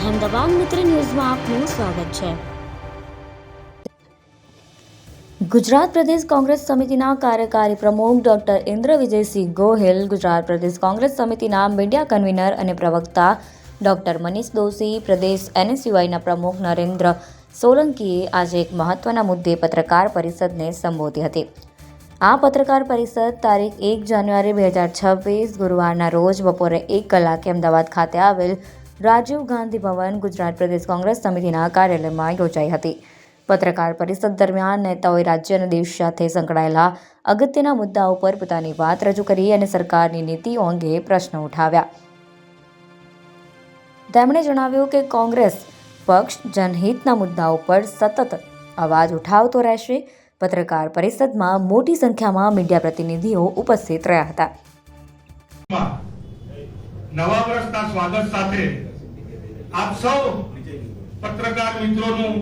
અહેમદાબાદ મિત્ર ન્યૂઝમાં આપનું સ્વાગત છે. ગુજરાત પ્રદેશ કોંગ્રેસ સમિતિના કાર્યકારી પ્રમુખ ડોક્ટર ઇન્દ્ર વિજયસિંહ ગોહિલ, ગુજરાત પ્રદેશ કોંગ્રેસ સમિતિના મીડિયા કન્વીનર અને પ્રવક્તા ડોક્ટર મનીષ દોશી, પ્રદેશ એનએસયુઆઈના પ્રમુખ નરેન્દ્ર સોલંકીએ આજે એક મહત્વના મુદ્દે પત્રકાર પરિષદને સંબોધી હતી. આ પત્રકાર પરિષદ તારીખ એક જાન્યુઆરી બે હજાર છવ્વીસ ગુરુવારના રોજ બપોરે એક કલાકે અમદાવાદ ખાતે આવેલ રાજીવ ગાંધી ભવન ગુજરાત પ્રદેશ કોંગ્રેસ સમિતિના કાર્યાલયમાં યોજાઈ હતી. પત્રકાર પરિષદ દરમિયાન નેતાઓએ રાજ્ય અને દેશ સાથે સંકળાયેલા અગત્યના મુદ્દાઓ પર પોતાની વાત રજૂ કરી અને સરકારની નીતિઓ અંગે પ્રશ્નો ઉઠાવ્યા. તેમણે જણાવ્યું કે કોંગ્રેસ પક્ષ જનહિતના મુદ્દાઓ પર સતત અવાજ ઉઠાવતો રહેશે. પત્રકાર પરિષદમાં મોટી સંખ્યામાં મીડિયા પ્રતિનિધિઓ ઉપસ્થિત રહ્યા હતા. નવા વર્ષના સ્વાગત સાથે આપ સૌ પત્રકાર મિત્રોનું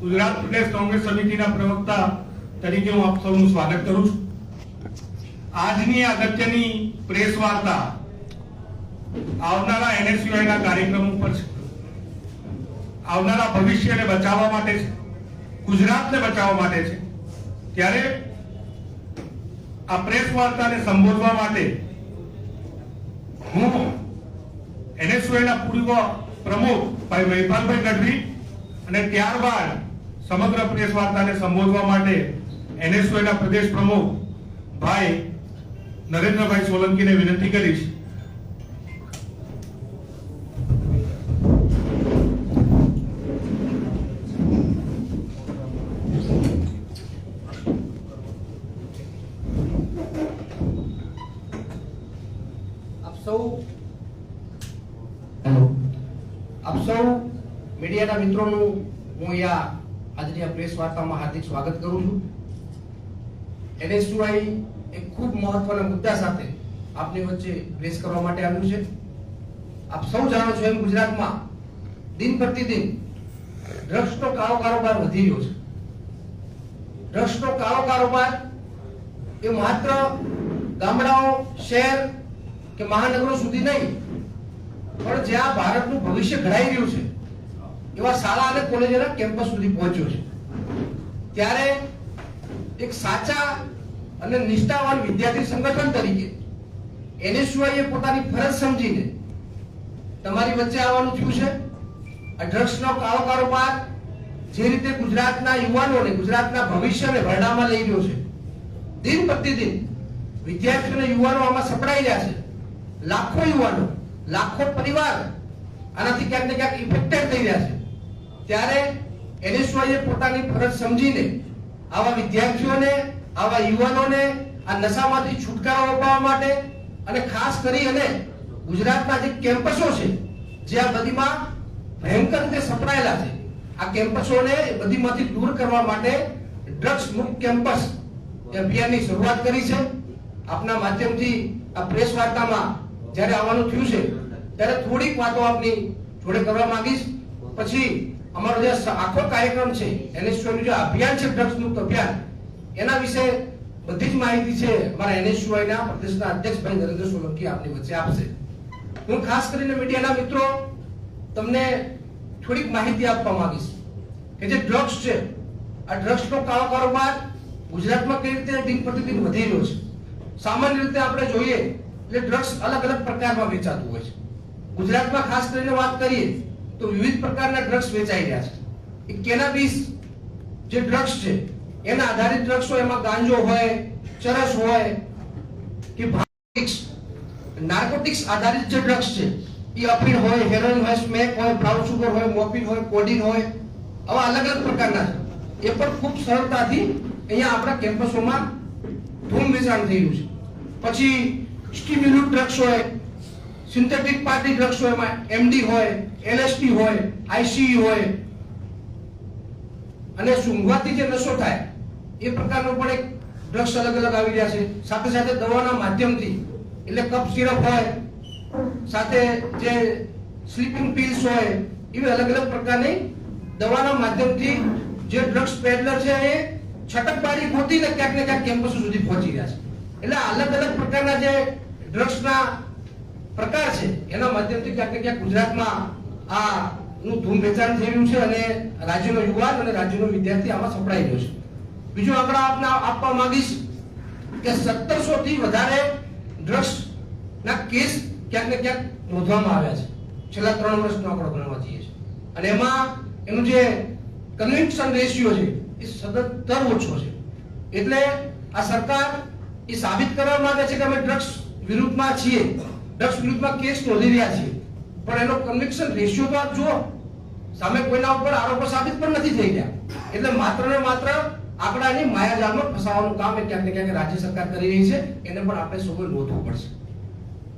ગુજરાત પ્રદેશ કોંગ્રેસ સમિતિના પ્રવક્તા તરીકે હું આપ સૌનું સ્વાગત કરું છું. આજની અગત્યની પ્રેસ વાર્તા આવનારા એનએસયુઆઈ ના કાર્યક્રમ ઉપર છે. આવનારા ભવિષ્યને બચાવવા માટે છે. ગુજરાતને બચાવવા માટે છે. ત્યારે આ પ્રેસ વાર્તાને સંબોધવા માટે હું એનએસયુઆઈ ના પૂર્વ પ્રમુખ ભાઈ મહિપાલભાઈ ગઢવી અને ત્યારબાદ સમગ્ર પ્રેસ વાર્તાને સંબોધવા માટે NSUI પ્રદેશ પ્રમુખ ભાઈ નરેન્દ્રભાઈ સોલંકીને વિનંતી કરીશ આપ સૌ આપ સૌ મીડિયાના મિત્રોનું હું અહીંયા આજની આ પ્રેસ વાર્તામાં હાર્દિક સ્વાગત કરું છું. એનએસયુઆઈ એક ખૂબ મહત્વના મુદ્દા સાથે આપની વચ્ચે પ્રેસ કરવા માટે આવ્યું છે. આપ સૌ જાણો છો એમ ગુજરાતમાં દિન પ્રતિદિન ડ્રગ્સનો કાળો કારોબાર વધી રહ્યો છે. ડ્રગ્સનો કાળો કારોબાર એ માત્ર ગામડાઓ, શહેર કે મહાનગરો સુધી નહીં, પણ જ્યાં ભારતનું ભવિષ્ય ઘડાઈ રહ્યું છે, એવા શાળા અને કોલેજોના કેમ્પસ સુધી પહોંચ્યો છે. ત્યારે એક સાચા અને નિષ્ઠાવાન વિદ્યાર્થી સંગઠન તરીકે એનએસયુઆઈએ પોતાની ફરજ સમજીને તમારી વચ્ચે આવવાનું થયું છે. આ ડ્રગ્સનો કાળો કારોબાર જે રીતે ગુજરાતના યુવાનોને, ગુજરાતના ભવિષ્યને ભરડામાં લઈ રહ્યો છે. દિન પ્રતિદિન વિદ્યાર્થીઓ યુવાનો આમાં સપડાઈ રહ્યા છે. લાખો યુવાનો, લાખો પરિવાર આનાથી ક્યાંક ને ક્યાંક ઇફેક્ટેડ થઈ રહ્યા છે. ત્યારે NSUI પોતાની ફરજ સમજીને આવા વિદ્યાર્થીઓને, આવા યુવાનોને આ નશામાંથી છુટકારો અપાવવા માટે અને ખાસ કરી અને ગુજરાતના જે કેમ્પસો છે, જે આ બધીમાં ભયંકર રીતે સપડાયેલા છે, આ કેમ્પસોને બધીમાંથી દૂર કરવા માટે ડ્રગ્સ મુક્ત કેમ્પસ અભિયાનની શરૂઆત કરી છે. આપના માધ્યમથી આ પ્રેસ વાર્તામાં જ્યારે આવવાનું થયું છે, ત્યારે થોડીક વાતો આપની જોડે કરવા માંગીશ. પછી અમારો જે આખો કાર્યક્રમ છે NSUI જે અભિયાન છે ડ્રગ્સ મુક્ત અભિયાન, એના વિશે બધી જ માહિતી છે અમારા NSUI ના પ્રદેશના અધ્યક્ષ ભાઈ નરેન્દ્ર સોલંકી આપની વચ્ચે આપશે. હું ખાસ કરીને મીડિયાના મિત્રો તમને થોડીક માહિતી આપવા માંગીશ કે જે ડ્રગ્સ છે, આ ડ્રગ્સનો કાળો કારોબાર ગુજરાતમાં કઈ રીતે દિન પ્રતિદિન વધી રહ્યો છે? સામાન્ય રીતે આપણે જોઈએ એટલે ડ્રગ્સ અલગ અલગ પ્રકારમાં વેચાતું હોય છે. ગુજરાતમાં ખાસ કરીને વાત કરીએ તો વિવિધ પ્રકારના ડ્રગ્સ વેચાઈ રહ્યા છે. એ કેનાબીસ જે ડ્રગ્સ છે, એના આધારિત ડ્રગ્સ હોય, એમાં ગાંજો હોય, ચરસ હોય, કે નાર્કોટિક્સ આધારિત જે ડ્રગ્સ છે, એ અફીણ હોય હેરોઇન હોય, સ્મેક હોય બ્રાઉન સુગર હોય મોર્ફિન હોય કોડિન હોય, આવા અલગ અલગ પ્રકારના છે. એ પણ ખૂબ સરળતાથી અહીંયા આપણા કેમ્પસોમાં ધૂમ વેચાણ રહ્યું છે. પછી સ્ટિમ્યુલન્ટ ડ્રગ્સ હોય સિન્થેટિક પાર્ટી ડ્રગ્સ હોય એમાં એમડી હોય એલએસટી હોય આઈસીઈ હોય. અને સૂંઘવાથી જે નશો થાય, એ પ્રકારનો પણ એક ડ્રગ્સ અલગ અલગ આવી રહ્યા છે. સાથે સાથે દવાના માધ્યમથી, એટલે કપ સિરપ હોય, સાથે જે સ્લીપિંગ પિલ્સ હોય, એવી અલગ અલગ પ્રકારની દવાના માધ્યમથી જે ડ્રગ્સ પેડલર છે એ છટકબારી ખોટીને ક્યાંક ને ક્યાંક કેમ્પસ સુધી પહોંચી રહ્યા છે. એટલે અલગ અલગ પ્રકારના જે ડ્રગ્સના પ્રકાર છે. એના માધ્યમથી ક્યાંક ક્યાંક ગુજરાતમાં આ નું ધૂમ વેચાણ થઈ રહ્યું છે અને રાજ્યનો યુવાન અને રાજ્યનો વિદ્યાર્થી આમાં સપડાઈ ગયો છે. બીજો આંકડા આપને આપવા માંગીશ કે સત્તરસો થી વધારે ડ્રગ્સ ના કેસ ક્યાંક ને ક્યાંક નોંધવામાં આવ્યા છે. છેલ્લા ત્રણ વર્ષનો આંકડો ગણવા જઈએ છે અને એમાં એનું જે કન્વિક્શન રેશિયો છે એ સતત ઓછો છે. એટલે આ સરકાર એ સાબિત કરવા માંગે છે કે અમે ડ્રગ્સ વિરુદ્ધમાં છીએ. ડ્રગ્સ વિરુદ્ધમાં કેસ નોંધી રહ્યા છીએ. પણ એનો કન્વિક્શન રેશિયો તો આપ સામે કોઈના ઉપર આરોપો સાબિત પણ નથી થઈ ગયા એટલે માત્ર ને માત્ર આંકડાની માયાજાળમાં ફસાવાનું કામ એ ક્યાંક ને ક્યાંક રાજ્ય સરકાર કરી રહી છે. એને પણ આપણે સૌએ નોંધવું પડશે.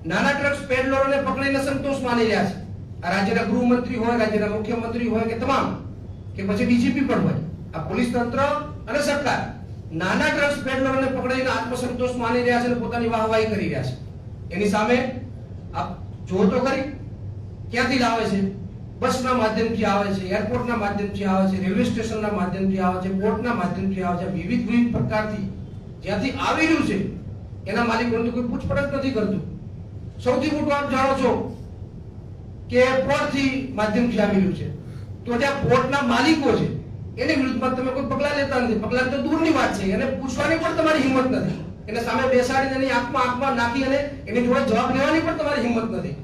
નાના ડ્રગ્સ પેડલરોને પકડીને સંતોષ માની રહ્યા છે. આ રાજ્યના ગૃહમંત્રી હોય, રાજ્યના મુખ્યમંત્રી હોય કે તમામ, કે પછી ડીજીપી પણ હોય, આ પોલીસ તંત્ર અને સરકાર નાના ડ્રગ્સ પેડલરોને પકડીને આત્મસંતોષ માની રહ્યા છે અને પોતાની વાહવાહી કરી રહ્યા છે. એની સામે જો તો ખરી? ક્યાંથી લાવે છે? બસના માધ્યમથી આવે છે, એરપોર્ટના માધ્યમથી આવે છે, રેલવે સ્ટેશનના માધ્યમથી આવે છે પોર્ટના માધ્યમથી આવે છે, વિવિધ વિવિધ પ્રકારથી જ્યાંથી આવી રહ્યું છે, એના માલિકોને કોઈ પૂછપરછ નથી કરતું. સૌથી મોટું આપ જાણો છો કે પોર્ટથી માધ્યમથી આવી રહ્યું છે. તો જ્યાં પોર્ટના માલિકો છે, એની વિરુદ્ધમાં તમે કોઈ પગલાં લેતા નથી. પગલાં તો દૂરની વાત છે, એને પૂછવાની પણ તમારી હિંમત નથી. એને સામે બેસાડીને એની આંખમાં આંખમાં નાખી અને એની જોડે જવાબ લેવાની પણ તમારી હિંમત નથી.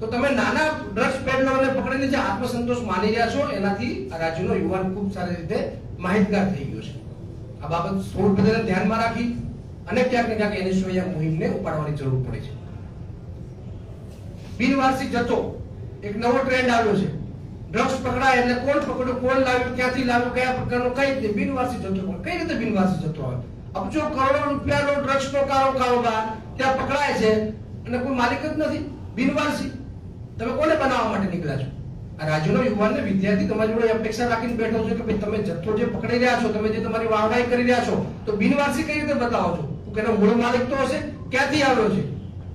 તો તમે નાના ડ્રગ્સ પેડલરોને પકડીને જે આત્મસંતોષ માની રહ્યા છો, એનાથી આ રાજ્યનો યુવાન ખૂબ સારી રીતે માહિતગાર થઈ ગયો છે. આ બાબત સૌ બધાને ધ્યાનમાં રાખી અને ક્યાંક ને ક્યાંક એની આ મુહિમને ઉપાડવાની જરૂર પડે છે. બિનવારસી જથ્થો એક નવો ટ્રેન્ડ આવ્યો છે. ડ્રગ્સ પકડાય એટલે કોણ પકડ્યું, કોણ લાવ્યું, ક્યાંથી લાવ્યું, કયા પ્રકારનો, કઈ રીતે? બિનવારસી જથ્થો કઈ રીતે બિનવારસી જથ્થો આવે? અબજો કરોડો રૂપિયાનો ડ્રગ્સનો કારો કારોબાર ત્યાં પકડાય છે અને કોઈ માલિક જ નથી, બિનવારસી. તમે કોને બનાવવા માટે નીકળ્યા છો? આ રાજ્યનો યુવાનને વિદ્યાર્થી તમારી જોડે અપેક્ષા રાખીને બેઠો છો કે ભાઈ તમે જથ્થો જે પકડી રહ્યા છો, તમે જે તમારી વાવડાઈ કરી રહ્યા છો, તો બિનવારસી કઈ રીતે બતાવો છો? કે એનો મૂળ માલિક તો હશે, ક્યાંથી આવ્યો છે?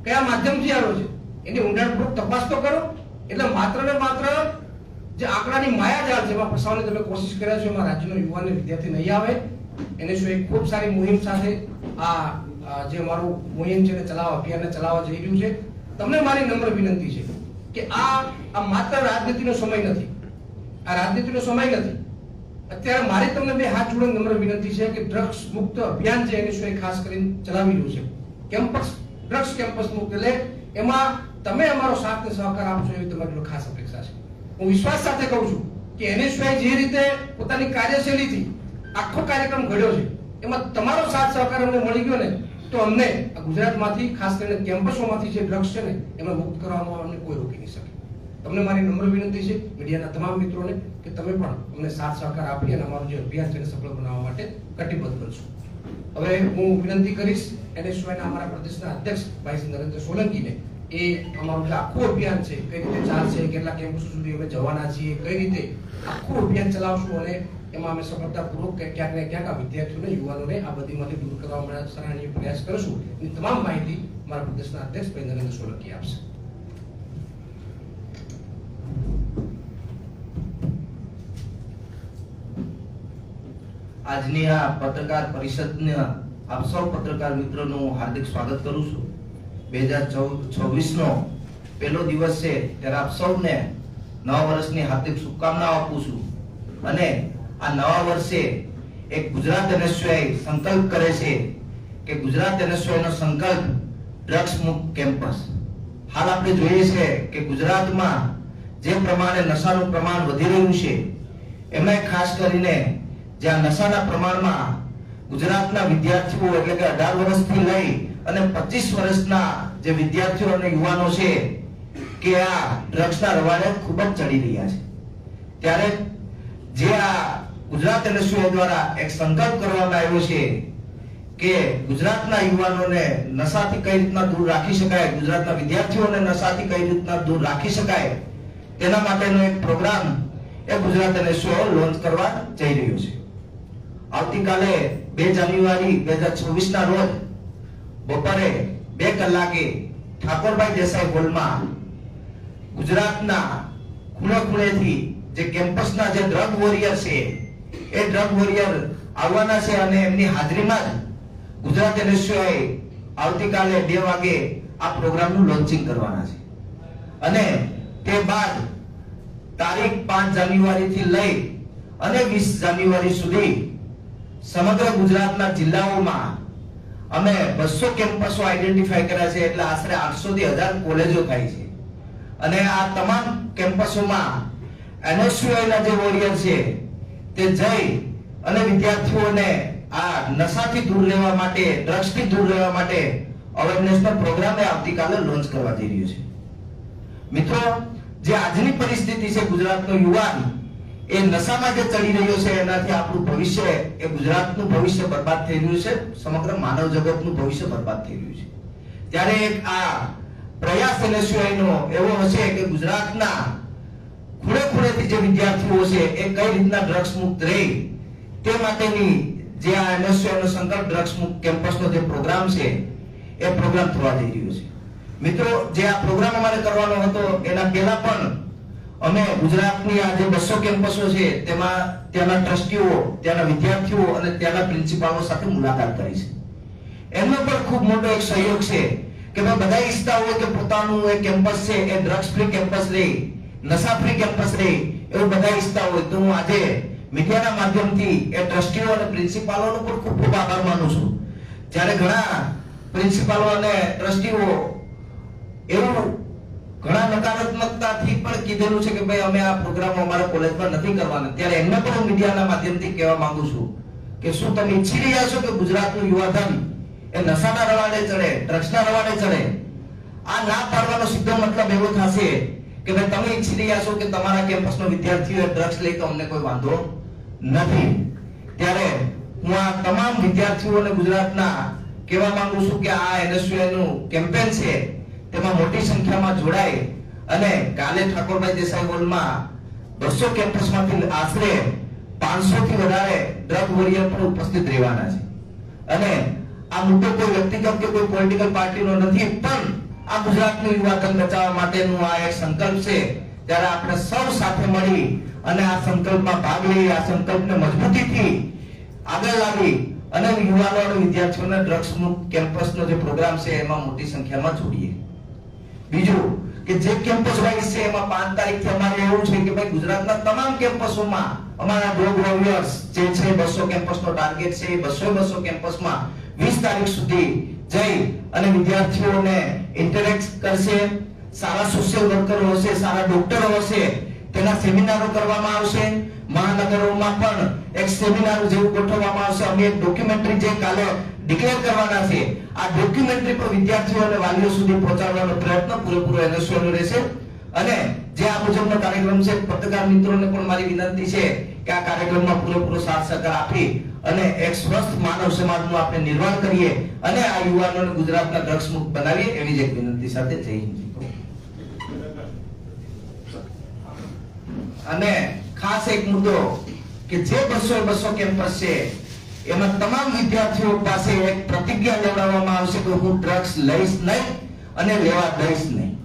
કયા માધ્યમથી આવ્યો છે? એની ઊંડાણપૂર્વક તપાસ તો કરો. એટલે માત્ર ને માત્ર જે આંકડાની માયાજાળ છે એમાં ફસાવવાની તમે કોશિશ કર્યા છો, એમાં રાજ્યનો યુવાનને વિદ્યાર્થી નહીં આવે. એને એક ખૂબ સારી મુહિમ સાથે આ જે અમારું મુહિમ છે ચલાવવા, અભિયાનને ચલાવવા જઈ રહ્યું છે. તમને મારી નમ્ર વિનંતી છે કે આ આ માત્ર રાજનીતિનો સમય નથી. આ રાજનીતિનો સમય નથી. અત્યારે મારે તમને બે હાથ જોડે નમ્ર વિનંતી છે કે ડ્રગ્સ મુક્ત અભિયાન છે એની શું ખાસ કરીને ચલાવી રહ્યું છે. કેમ્પસ, ડ્રગ્સ કેમ્પસ મુક્ત એટલે એમાં તમે અમારો સાથ ને સહકાર આપશો એવી તમારી ખાસ અપેક્ષા છે. હું વિશ્વાસ સાથે કહું છું કે એનએસયુઆઈ જે રીતે પોતાની કાર્યશૈલીથી આખો કાર્યક્રમ ઘડ્યો છે. એમાં તમારો સાથ સહકાર અમને મળી ગયો ને, તો અમને ગુજરાતમાંથી, ખાસ કરીને કેમ્પસોમાંથી જે ડ્રગ્સ છે ને, એમાં મુક્ત કરવામાં અમને કોઈ રોકી નહીં શકે. તમને મારી નમ્ર વિનંતી છે, મીડિયાના તમામ મિત્રોને, કે તમે પણ અમને સાથ સહકાર આપી અને અમારું જે અભિયાન છે એને સફળ બનાવવા માટે કટિબદ્ધ બનશો હવે હું વિનંતી કરીશ એનએસયુઆઈના અમારા પ્રદેશના અધ્યક્ષ ભાઈ નરેન્દ્ર સોલંકીને, એ અમારું જે આખું અભિયાન છે, કઈ રીતે ચાલશે, કેટલા કેમ્પસો સુધી અમે જવાના છીએ, કઈ રીતે આખું અભિયાન ચલાવશું અને એમાં અમે સફળતાપૂર્વક ક્યાંક ને ક્યાંક આ વિદ્યાર્થીઓને, યુવાનોને આ બધીમાંથી દૂર કરવા માટે સરાહનીય પ્રયાસ કરશું. એની તમામ માહિતી મારા પ્રદેશના અધ્યક્ષ ભાઈ નરેન્દ્ર સોલંકી આપશે. આજની આ પત્રકાર પરિષદને આપ સૌ પત્રકાર મિત્રોનું હાર્દિક સ્વાગત કરું છું. બે હજાર છવ્વીસનો પહેલો દિવસ છે ત્યારે આપ સૌને નવા વર્ષની હાર્દિક શુભકામનાઓ આપું છું. અને આ નવા વર્ષે એક ગુજરાત એનએસયુઆઈ સંકલ્પ કરે છે કે ગુજરાત એનએસયુઆઈ નો સંકલ્પ ડ્રગ્સ મુક્ત કેમ્પસ. હાલ આપણે જોઈએ છે કે ગુજરાતમાં જે પ્રમાણે નશાનું પ્રમાણ વધી રહ્યું છે, એમાં ખાસ કરીને જ્યાં નશાના પ્રમાણમાં ગુજરાતના વિદ્યાર્થીઓ એટલે કે અઢાર વર્ષથી લઈ અને પચીસ વર્ષના જે વિદ્યાર્થીઓ અને યુવાનો છે કે આ ડ્રગ્સના રવાડે ખૂબ જ ચડી રહ્યા છે. ત્યારે જે આ ગુજરાત એનએસયુઆઈ દ્વારા એક સંકલ્પ કરવામાં આવ્યો છે કે ગુજરાતના યુવાનોને નશાથી કઈ રીતના દૂર રાખી શકાય, ગુજરાતના વિદ્યાર્થીઓને નશાથી કઈ રીતના દૂર રાખી શકાય, તેના માટેનો એક પ્રોગ્રામ એ ગુજરાત એનએસયુઆઈ લોન્ચ કરવા જઈ રહ્યો છે. આવતીકાલે બે જાન્યુઆરી બે હજાર છવ્વીસ ના રોજ બપોરે બે કલાકે ઠાકોરભાઈ દેસાઈ હોલમાં ગુજરાતના ખૂણે ખૂણેથી જે કેમ્પસના જે ડ્રગ વોરિયર છે એ ડ્રગ વોરિયર આવવાના છે અને એમની હાજરીમાં જ ગુજરાત એનએસયુઆઈ આવતીકાલે બે વાગે આ પ્રોગ્રામનું લોન્ચિંગ કરવાના છે. અને તે બાદ તારીખ પાંચ જાન્યુઆરીથી લઈ અને વીસ જાન્યુઆરી સુધી સમગ્ર ગુજરાતના જિલ્લાઓમાં અમે બસો કેમ્પસો આઈડેન્ટિફાઈ કર્યા છે એટલે આશરે આઠસો થી હજાર કોલેજો થાય છે. અને આ તમામ કેમ્પસોમાં એનએસયુઆઈના જે વોરિયર છે તે જઈ અને વિદ્યાર્થીઓને આ નશાથી દૂર રહેવા માટે, ડ્રગ્સથી દૂર રહેવા માટે અવેરનેસનો પ્રોગ્રામ એ આવતીકાલે લોન્ચ કરવા જઈ રહ્યો છે. મિત્રો, જે આજની પરિસ્થિતિ છે ગુજરાતનો યુવાન, એ નશામાં જે ચડી રહ્યો છે, એનાથી આપણું ભવિષ્ય, એ ગુજરાતનું ભવિષ્ય બરબાદ થઈ રહ્યું છે, સમગ્ર માનવ જગતનું ભવિષ્ય બરબાદ થઈ રહ્યું છે. ત્યારે એક આ પ્રયાસ એનએસયુઆઈનો એવો હશે કે ગુજરાતના ખૂણે ખૂણેથી જે વિદ્યાર્થીઓ છે, એ કઈ રીતના ડ્રગ્સ મુક્ત રહે, તે માટેની જે આ નો સંકલ્પ ડ્રગ્સ મુક્ત કેમ્પસનો જે પ્રોગ્રામ છે, એ પ્રોગ્રામ થવા જઈ રહ્યો છે. મિત્રો, જે આ પ્રોગ્રામ અમારે કરવાનો હતો, એના પહેલા પણ અમે ગુજરાતની આ જે બસો કેમ્પસો છે, તેમાં ત્યાંના ટ્રસ્ટીઓ, ત્યાંના વિદ્યાર્થીઓ અને ત્યાંના પ્રિન્સિપાલો સાથે મુલાકાત કરી છે. એમનો પણ ખૂબ મોટો એક સહયોગ છે કે ભાઈ બધા ઈચ્છતા હોય કે પોતાનું એ કેમ્પસ છે, એ ડ્રગ્સ ફ્રી કેમ્પસ રહે નશા ફ્રી કેમ્પસ રહે એવું બધા ઈચ્છતા હોય. તો હું આજે મીડિયાના માધ્યમથી એ ટ્રસ્ટીઓ અને પ્રિન્સિપાલોનો પણ ખૂબ ખૂબ આભાર માનું છું. જ્યારે ઘણા પ્રિન્સિપાલો અને ટ્રસ્ટીઓ એવું ઘણા નકારાત્મકતાથી પણ કીધેલું છે કે ભાઈ, અમે આ પ્રોગ્રામ અમારા કોલેજમાં નથી કરવાના. ત્યારે એમને પણ હું મીડિયાના માધ્યમથી કહેવા માંગુ છું કે શું તમે ઈચ્છી રહ્યા છો કે ગુજરાતનું યુવાધન એ નશાના રવાડે ચડે, ડ્રગ્સના રવાડે ચડે? આ ના પાડવાનો સીધો મતલબ એવો થશે કે ભાઈ તમે ઈચ્છી રહ્યા છો કે તમારા કેમ્પસનો વિદ્યાર્થીઓ ડ્રગ્સ લઈ તો અમને કોઈ વાંધો નથી. ત્યારે હું આ તમામ વિદ્યાર્થીઓને ગુજરાતના કહેવા માંગુ છું કે આ નું કેમ્પેન છે, તેમાં મોટી સંખ્યામાં જોડાય અને કાલે ઠાકોરભાઈ દેસાઈ હોલમાં બસો કેમ્પસમાંથી આશરે પાંચસો થી વધારે ડ્રગ વોરિયર પણ ઉપસ્થિત રહેવાના છે. અને આ મુદ્દો કોઈ વ્યક્તિગત કે કોઈ પોલિટિકલ પાર્ટીનો નથી, પણ આ ગુજરાતનું યુવાધન બચાવવા માટેનું આ એક સંકલ્પ છે. ત્યારે આપણે સૌ સાથે મળી અને આ સંકલ્પમાં ભાગ લઈ, આ સંકલ્પને મજબૂતીથી આગળ લાવી અને યુવાનો અને વિદ્યાર્થીઓને ડ્રગ્સ મુક્ત કેમ્પસનો જે પ્રોગ્રામ છે એમાં મોટી સંખ્યામાં જોડીએ. બીજું કે જે કેમ્પસ વાઇઝ છે એમાં પાંચ તારીખથી અમારે એવું છે કે ભાઈ ગુજરાતના તમામ કેમ્પસોમાં અમારા ડોગ વોરિયર્સ જે છે બસો કેમ્પસનો ટાર્ગેટ છે બસો બસો કેમ્પસમાં વીસ તારીખ સુધી જઈ અને વિદ્યાર્થીઓને ઇન્ટરેક્ટ કરશે, સારા સોશિયલ વર્કરો હશે, સારા ડોક્ટરો હશે, તેના સેમિનારો કરવામાં આવશે. મહાનગરોમાં પણ એક સેમિનાર જેવું ગોઠવવામાં આવશે. અમે એક ડોક્યુમેન્ટરી જે કાલે ડિક્લેર કરવાના છે, આ ડોક્યુમેન્ટરી પર વિદ્યાર્થીઓ અને વાલીઓ સુધી પહોંચાડવાનો પ્રયત્ન પૂરેપૂરો NSU રહેશે. અને જે આ મુજબનો કાર્યક્રમ છે, પત્રકાર મિત્રોને પણ મારી વિનંતી છે કે આ કાર્યક્રમમાં પૂરેપૂરો સાથ સહકાર આપી અને એક સ્વસ્થ માનવ સમાજનું આપણે નિર્માણ કરીએ અને આ યુવાનોને ગુજરાતના મુક્ત બનાવીએ એવી જ એક વિનંતી સાથે જય હિન્દ અને ખાસ એક મુદ્દો કે જે બસો બસો કેમ્પસ છે, એમાં તમામ વિદ્યાર્થીઓ પાસે એક પ્રતિજ્ઞા લેવડાવવામાં આવશે કે હું ડ્રગ્સ લઈશ નહીં અને લેવા દઈશ નહીં.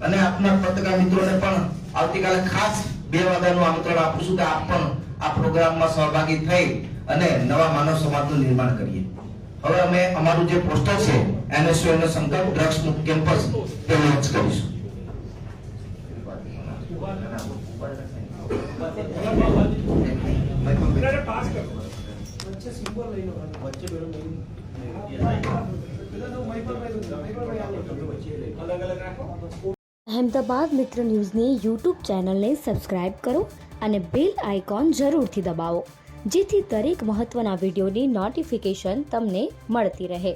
અને આપના પત્રકાર મિત્રોને પણ આવતીકાલે ખાસ બે વાગ્યાનું આમંત્રણ આપું છું કે આપ પણ આ પ્રોગ્રામમાં સહભાગી થઈ અને નવા માનવ સમાજનું નિર્માણ કરીએ. હવે અમે અમારું જે પોસ્ટર છે NSU નો સંકલ્પ ડ્રગ્સ મુક્ત કેમ્પસ, તે લોન્ચ કરીશું. અહેમદાબાદ મિત્ર ન્યૂઝની યુટ્યુબ ચેનલને સબસ્ક્રાઇબ કરો અને બેલ આઇકોન જરૂરથી દબાવો જેથી દરેક મહત્ત્વના વિડીયોની નોટિફિકેશન તમને મળતી રહે.